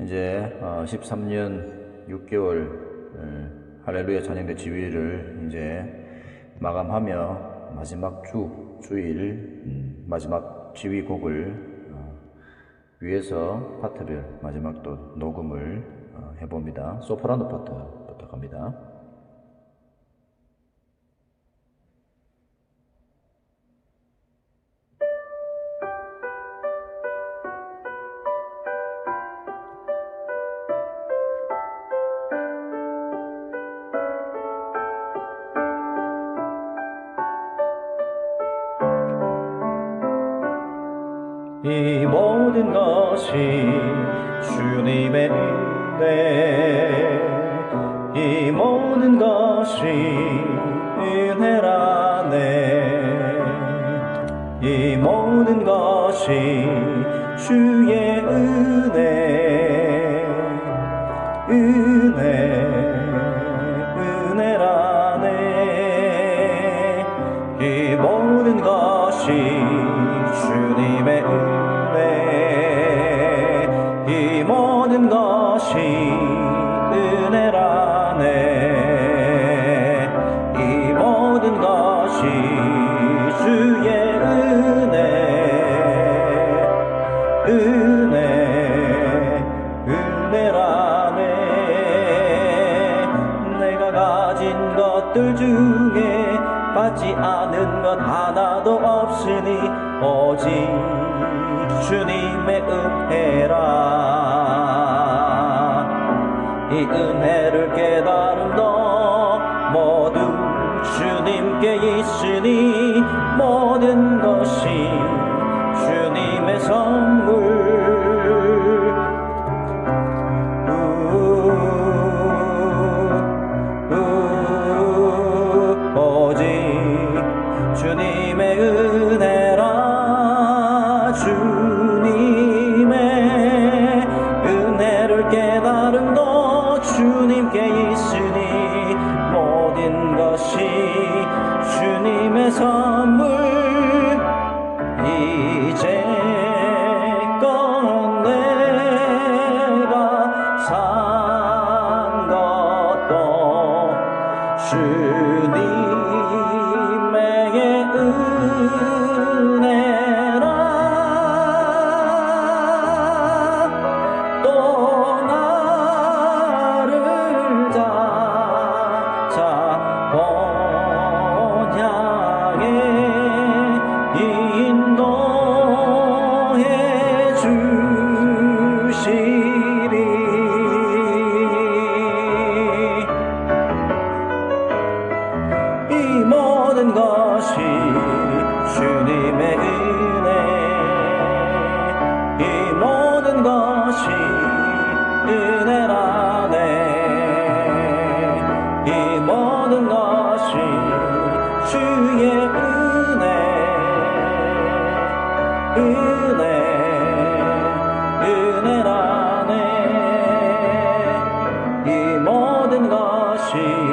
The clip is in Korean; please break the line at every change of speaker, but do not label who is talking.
이제 13년 6개월 할렐루야 찬양대 지휘를 이제 마감하며 마지막 주 주일 음, 마지막 지휘곡을 어, 위해서 파트별 마지막 또 녹음을 어, 해봅니다. 소프라노 파트부터 갑니다.
이 모든 것이 주님의 은혜 이 모든 것이 은혜라네. 이 모든 것이 주의 은혜 은혜 은혜라네. 내가 가진 것들 중에 받지 않은 것 하나도 없으니 오직 주님의 은혜라. 이 은혜를 깨달음도 모두 주님께 있으니 모든 것이 주님께 있으니 모든 것이 주님의 선물. 이제껏 내가 산 것도 주님의 은 것